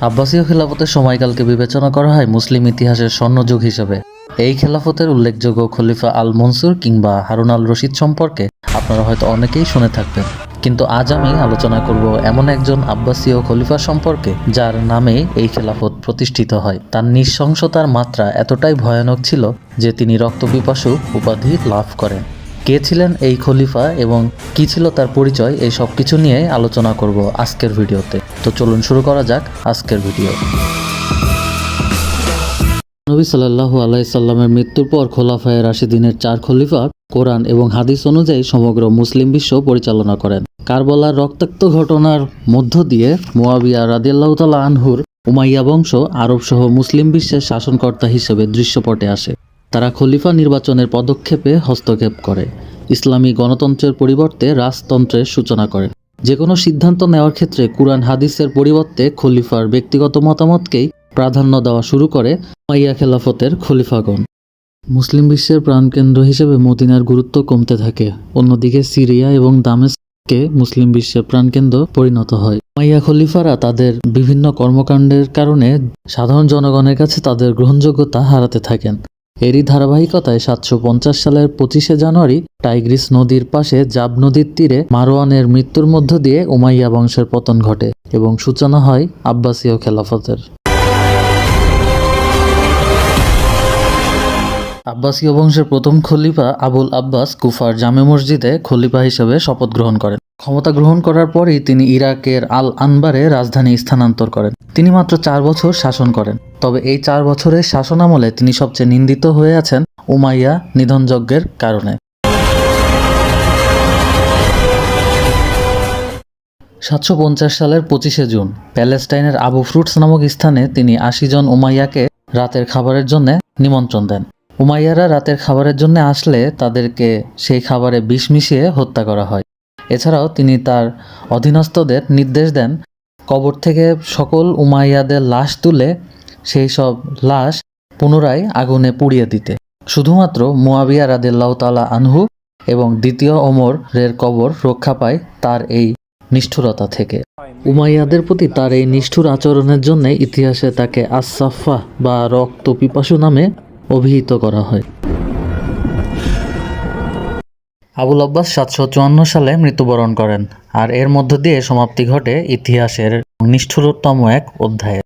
আব্বাসীয় খেলাফতের সময়কালকে বিবেচনা করা হয় মুসলিম ইতিহাসের স্বর্ণযুগ হিসেবে। এই খেলাফতের উল্লেখযোগ্য খলিফা আল মনসুর কিংবা হারুন আল রশিদ সম্পর্কে আপনারা হয়তো অনেকেই শুনে থাকবেন। কিন্তু আজ আমি আলোচনা করব এমন একজন আব্বাসীয় খলিফা সম্পর্কে যার নামে এই খেলাফত প্রতিষ্ঠিত হয়। তার নৃশংসতার মাত্রা এতটাই ভয়ানক ছিল যে তিনি রক্তপিপাসু উপাধি লাভ করেন। কে ছিলেন এই খলিফা এবং কি ছিল তার পরিচয়, এই সব কিছু নিয়ে আলোচনা করব আজকের ভিডিওতে। তো চলুন শুরু করা যাক আজকের ভিডিও। নবী সাল্লাল্লাহু আলাইসাল্লামের মৃত্যুর পর খোলাফায়ে রাশিদিনের চার খলিফা কোরআন এবং হাদিস অনুযায়ী সমগ্র মুসলিম বিশ্ব পরিচালনা করেন। কারবালার রক্তাক্ত ঘটনার মধ্য দিয়ে মোয়াবিয়া রাদিয়াল্লাহু তাআলা আনহুর উমাইয়া বংশ আরব সহ মুসলিম বিশ্বের শাসনকর্তা হিসেবে দৃশ্যপটে আসে। তারা খলিফা নির্বাচনের পদক্ষেপে হস্তক্ষেপ করে। ইসলামী গণতন্ত্রের পরিবর্তে রাজতন্ত্রের সূচনা করে। যে কোনো সিদ্ধান্ত নেওয়ার ক্ষেত্রে কুরআন হাদিসের পরিবর্তে খলিফার ব্যক্তিগত মতামতকেই প্রাধান্য দেওয়া শুরু করে মাইয়া খেলাফতের খলিফাগণ। মুসলিম বিশ্বের প্রাণকেন্দ্র হিসেবে মদিনার গুরুত্ব কমতে থাকে। অন্যদিকে সিরিয়া এবং দামেস্কে মুসলিম বিশ্বের প্রাণকেন্দ্র পরিণত হয়। মাইয়া খলিফারা তাদের বিভিন্ন কর্মকাণ্ডের কারণে সাধারণ জনগণের কাছে তাদের গ্রহণযোগ্যতা হারাতে থাকেন। এরই ধারাবাহিকতায় সাতশো পঞ্চাশ সালের পঁচিশে জানুয়ারি টাইগ্রিস নদীর পাশে জাব নদীর তীরে মারোয়ানের মৃত্যুর মধ্য দিয়ে উমাইয়া বংশের পতন ঘটে এবং সূচনা হয় আব্বাসীয় খেলাফতের। আব্বাসীয় বংশের প্রথম খলিফা আবুল আব্বাস কুফার জামে মসজিদে খলিফা হিসেবে শপথ গ্রহণ করেন। ক্ষমতা গ্রহণ করার পরই তিনি ইরাকের আল আনবারে রাজধানী স্থানান্তর করেন। তিনি মাত্র চার বছর শাসন করেন। তবে এই চার বছরের শাসনামলে তিনি সবচেয়ে নিন্দিত হয়ে আছেন উমাইয়া নিধনযজ্ঞের কারণে। সাতশো পঞ্চাশ সালের পঁচিশে জুন, প্যালেস্টাইনের আবু ফ্রুটস নামক স্থানে তিনি আশি জন উমাইয়াকে রাতের খাবারের জন্য নিমন্ত্রণ দেন। উমাইয়ারা রাতের খাবারের জন্য আসলে তাদেরকে সেই খাবারে বিষ মিশিয়ে হত্যা করা হয়। এছাড়াও তিনি তার অধীনস্থদের নির্দেশ দেন, কবর থেকে সকল উমাইয়াদের লাশ তুলে সেই সব লাশ পুনরায় আগুনে পুড়িয়ে দিতে। শুধুমাত্র মুয়াবিয়া রাদিল্লাহ তালা আনহু এবং দ্বিতীয় ওমরের কবর রক্ষা পায় তার এই নিষ্ঠুরতা থেকে। উমাইয়াদের প্রতি তার এই নিষ্ঠুর আচরণের জন্য ইতিহাসে তাকে আসাফা বা রক্ত পিপাসু নামে অভিহিত করা হয়। আবুল আব্বাস সাতশো চুয়ান্ন সালে মৃত্যুবরণ করেন, আর এর মধ্য দিয়ে সমাপ্তি ঘটে ইতিহাসের নিষ্ঠুরতম এক অধ্যায়ের